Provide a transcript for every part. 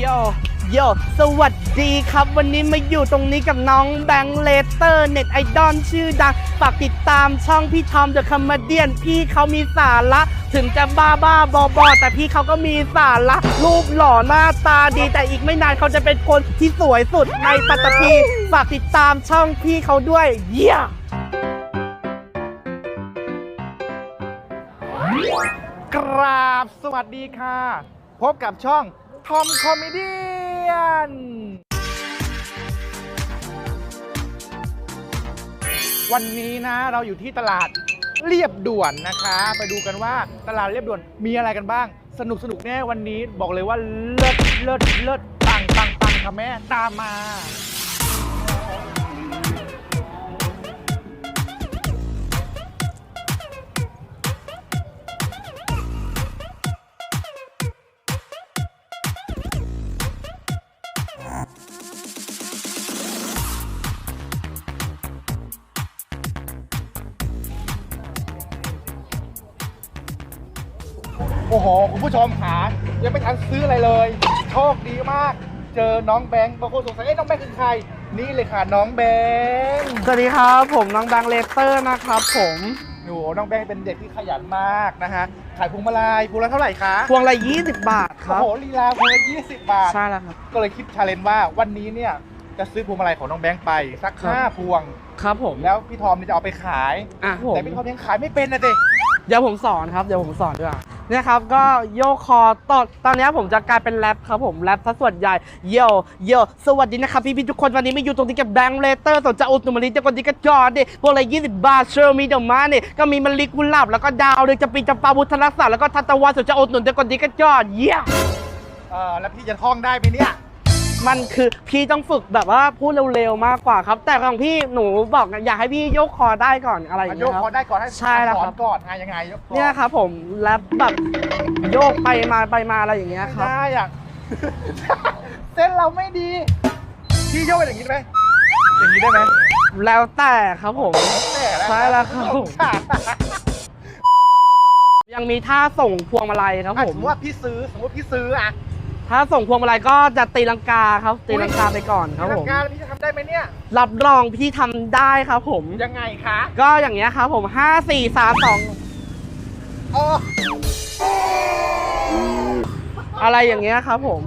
โยโยสวัสดีครับวันนี้มาอยู่ตรงนี้กับน้องแบงค์เลเตอร์เน็ตไอดอลชื่อดังฝากติดตามช่องพี่ทอมเดอะคัมเมเดียนพี่เขามีสาระ ถึงจะบ้าบ้าบอบอแต่พี่เขาก็มีสาระ รูปหล่อหน้าตาดีแต่อีกไม่นานเขาจะเป็นคนที่สวยสุดในปัตตภีฝากติดตามช่องพี่เขาด้วยเยี่ยกราบสวัสดีค่ะ พบกับช่อง ทอมคอมเมดี้วันนี้นะเราอยู่ที่ตลาดเรียบด่วนนะคะ ไปดูกันว่าตลาดเรียบด่วนมีอะไรกันบ้าง สนุกสนุกแน่วันนี้บอกเลยว่าเลิศเลิศเลิศปังปังปังค่ะแม่ตามมา อ้โห คุณผู้ชมหายังไม่ทันซื้ออะไรเลย โชคดีมาก เจอน้องแบงค์บางคนสงสัยเอ๊ะน้องแบงค์คือใคร นี่เลยค่ะน้องแบงค์สวัสดีครับ ผมน้องแบงค์เลเตอร์นะครับผมหนูน้องแบงค์เป็นเด็กที่ขยันมากนะฮะ ขายพวงมาลัยพวงละเท่าไหร่คะ พวงละ20 บาทคโอ้รับ โหลีลาพวงละ20บาท ใช่แล้วครับ ก็เลยคิดชาเลนจ์ว่าวันนี้เนี่ยจะซื้อพวงมาลัยของน้องแบงค์ไปสักครับ ห้าพวง ครับผมแล้วพี่ทอมเนี่ยจะเอาไปขาย อะผมแต่พี่ทอมยังขายไม่เป็นนะเด็เดี๋ยวผมสอนครับ เดี๋ยวผมสอนด้วยอะ เนี่ยครับก็โยกคอตอนตอนนี้ผมจะกลายเป็นแรปครับผมแรปซะส่วนใหญ่เยโยวสวัสดีนะครับพี่พี่ทุกคนวันนี้มาอยู่ตรงนี้กับแบงค์เลเตอร์สนใจะอุดหนุนมะลิจะคนดีกระจอดดิพวกอะไรยี่สิบบาทเชอร์มีเดอมาเนี่ยก็มีมะลิกุหลาบแล้วก็ดาวเลยจะปีจะปาบุทรักษาแล้วก็ทัตตะวันสนใจะอุดหนุนจะคนดีกระจอดเยี่ยเออแล้วพี่จะท่องได้ไหมเนี่ย มันคือพี่ต้องฝึกแบบว่าพูดเร็วๆมากกว่าครับ แต่ของพี่หนูบอกอยากให้พี่ยกคอได้ก่อนอะไรอย่างโยเงี้กยคคอรับได้ก่อนให้ใช่แล้วสอครันบก่อนอะยังไงยกคอเนี่ยครับผมแรปแบบโยกไปมาไปมาอะไรอย่างเงี้ยไม่ครับได้อะเส้นเราไม่ดีพี่โยกเป็นอย่างนี้ได้ไหมอย่างนี้ได้ไหมแล้วแต่ครับผมแต่ใช่แล้วครับผมค่ะยังมีท่าส่งพวงมาลัยครับอะผสมมมติว่าพี่ซื้อสมมติพี่ซื้ออะ ถ้าส่งพวงมาลัยก็จะตีลังกาครับตีลังกาไปก่อนครับพี่ผมทำงานแล้วพี่จะทำได้ไหมเนี่ย รับรองพี่ทำได้ครับผม ยังไงคะก็อย่างเงี้ยครับผม 5 4 3อ๋อ2อะไรอย่างเงี้ยครับผม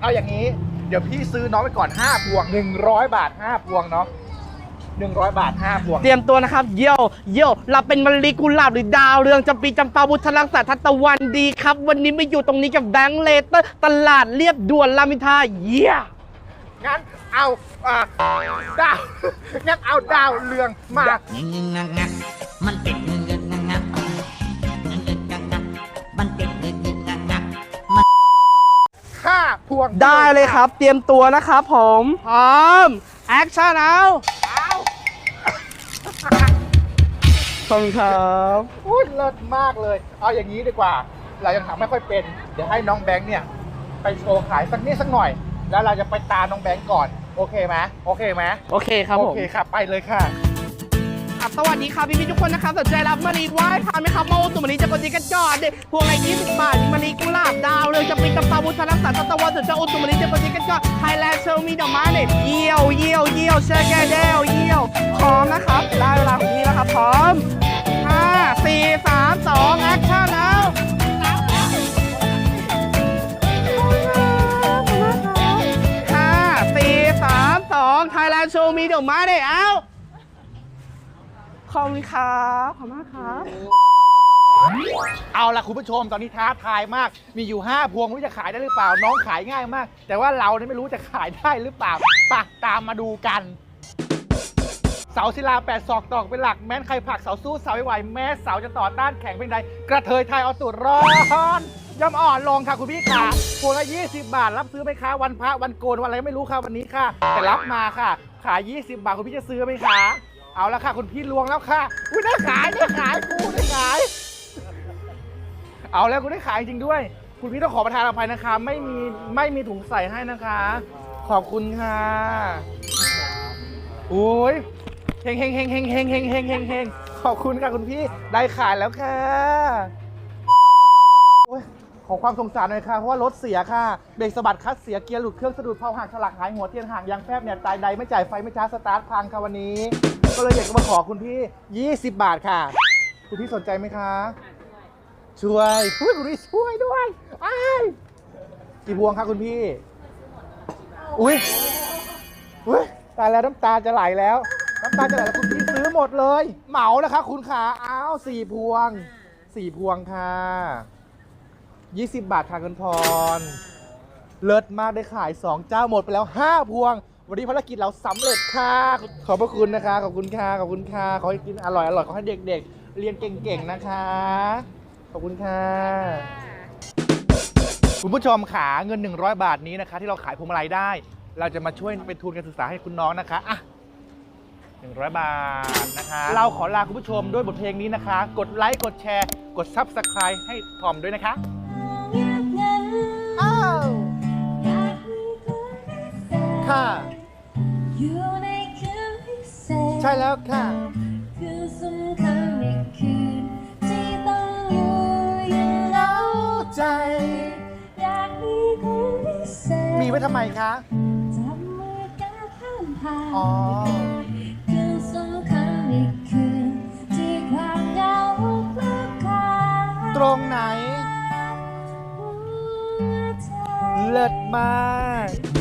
เอาอย่างนี้ เดี๋ยวพี่ซื้อน้องไปก่อน 5 พวง 100 บาท 5 พวงเนาะ 100 บาท5พวงเตรียมตัวนะครับโยโยเราเป็นมะลิกุหลาบหรือดาวเรืองจำปีจำปาบุทรักษาทัตตะวันดีครับ วันนี้ไม่อยู่ตรงนี้กับแบงค์เลเตอร์ตลาดเรียบด่วนรามอินทราเยี่ยงั้นเอาอ่าดาว งั้นเอาดาวเรืองมางึงงักงักมันติดงึงงึงงักงักงึงงึงงักงักมันติดงึงงึงงักงักห้าพวงได้เลยครับ เตรียมตัวนะครับผมพร้อมแอคชั่นเอา คุณครับพูดเลิศมากเลย เอาอย่างนี้ดีกว่า เรายังทำไม่ค่อยเป็น เดี๋ยวให้น้องแบงค์เนี่ย ไปโชว์ขายสักนิดสักหน่อย แล้วเราจะไปตามน้องแบงค์ก่อน โอเคไหมโอเคไหมโอเคครับโอผม เคค่ะไปเลยค่ะ ครับสวัสดีครับพี่พี่ๆทุกคนนะครับสนใจรับมะลิไหว้ทานไหมครับมาอุดหนุนมะลิจะกดดีกันจอดเด็พวงละ20 บาท ยจะเป็นตะปาบุทรักษาตะวันสนใจอุดหนุนมะลิจะกดดีกันจอดไทยแลนด์เชลมีดอกไม้เนี่ยเยี่ยวเยี่ยวเยี่ยวแช่แกเดวเยี่ยวพร้อมนะครับ ได้เวลาของพี่แล้วครับพร้อมห้าสี่สามสองแอคชั่นแล้วห้าสี่สามสองไทยแลนด์โชว์มีดอกไม้เนี่ยเอ้าขอบคุณครับขอบคุณมากครับ เอาล่ะคุณผู้ชมตอนนี้ท้าทายมาก มีอยู่ 5 พวงไม่รู้จะขายได้หรือเปล่า น้องขายง่ายมาก แต่ว่าเราเนี่ยไม่รู้จะขายได้หรือเปล่าปะตามมาดูกัน เสาศิลาแปดศอกตอกเป็นหลักแม้นใครผลักเสาสู้เสาไม่ไหวแม้เสาจะต่อต้านแข็งเป็นใดกระเทยไทยเอาตูดร้อนย่อมอ่อนลงค่ะคุณพี่ขาพวงละ20 บาท รับซื้อไหมคะวันพระวันโกนวันอะไรก็ไม่รู้ค่ะวันนี้ค่ะแต่รับมาค่ะ ขาย 20 บาทคุณพี่จะซื้อไหมคะเอาละค่ะ คุณพี่ลวงแล้วค่ะ อุ้ยได้ขายได้ขายกูได้ขาย เอาแล้วคุณได้ขายจริงด้วย คุณพี่ต้องขอประทานอภัยนะคะ ไม่มีไม่มีถุงใส่ให้นะคะ ขอบคุณค่ะโอ้ยเฮงเฮงเฮงเฮงเฮงเฮงเฮงเฮงเฮงขอบคุณค่ะคุณพี่ได้ขายแล้วค่ะโอ้ยขอความสงสารหน่อยค่ะเพราะว่ารถเสียค่ะเบรกสะบัดคลัดเสียเกียร์หลุดเครื่องสะดุดเผาหักสลักหายหัวเทียนห่างยางแฟบเนี่ยตายใดไม่จ่ายไฟไม่ช้าร์จสตาร์ทพังค่ะวันนี้ ก็เลยอยากจะมาขอคุณพี่ 20 บาทค่ะ คุณพี่สนใจไหมคะ ช่วยช่วยคุณพี่ช่วยด้วยไอ้ายกี่พวงคะคุณพี่ อุ้ยอุ้ยตายแล้วน้ำตาจะไหลแล้ว น้ำตาจะไหลแล้วคุณพี่ซื้อหมดเลย เหมานะคะคุณขาอ้าวสี่พวงสี่พวงค่ะยี่สิบบาทค่ะคุณพร เลิศมากได้ขาย2เจ้าหมดไปแล้ว5พวง วันนี้ภารกิจเราสำเร็จค่ะ ขอบพระคุณนะคะ ขอบคุณค่ะ ขอบคุณค่ะ ขอให้กินอร่อยอร่อยขอให้เด็ก ๆ เรียนเก่งๆนะคะ ขอบคุณค่ะคุณผู้ชมขาเงิน 100 บาทนี้นะคะ ที่เราขายพวงมาลัยได้ เราจะมาช่วยเป็นทุนการศึกษาให้คุณน้องนะคะอะ100 บาทนะคะ เราขอลาคุณผู้ชมด้วยบทเพลงนี้นะคะ กดไลค์กดแชร์ กด Subscribe ให้ทอมด้วยนะคะอ้าวค่ะ อยู่ในคืนพิเศษ ใช่แล้วค่ะ ไว้ทำไมคะ จับมือกันข้ามผ่านอ๋อ คืนสำคัญในคืนที่ความเหงาคลุกคลาตรงไหน หัวใจ เลิศมาก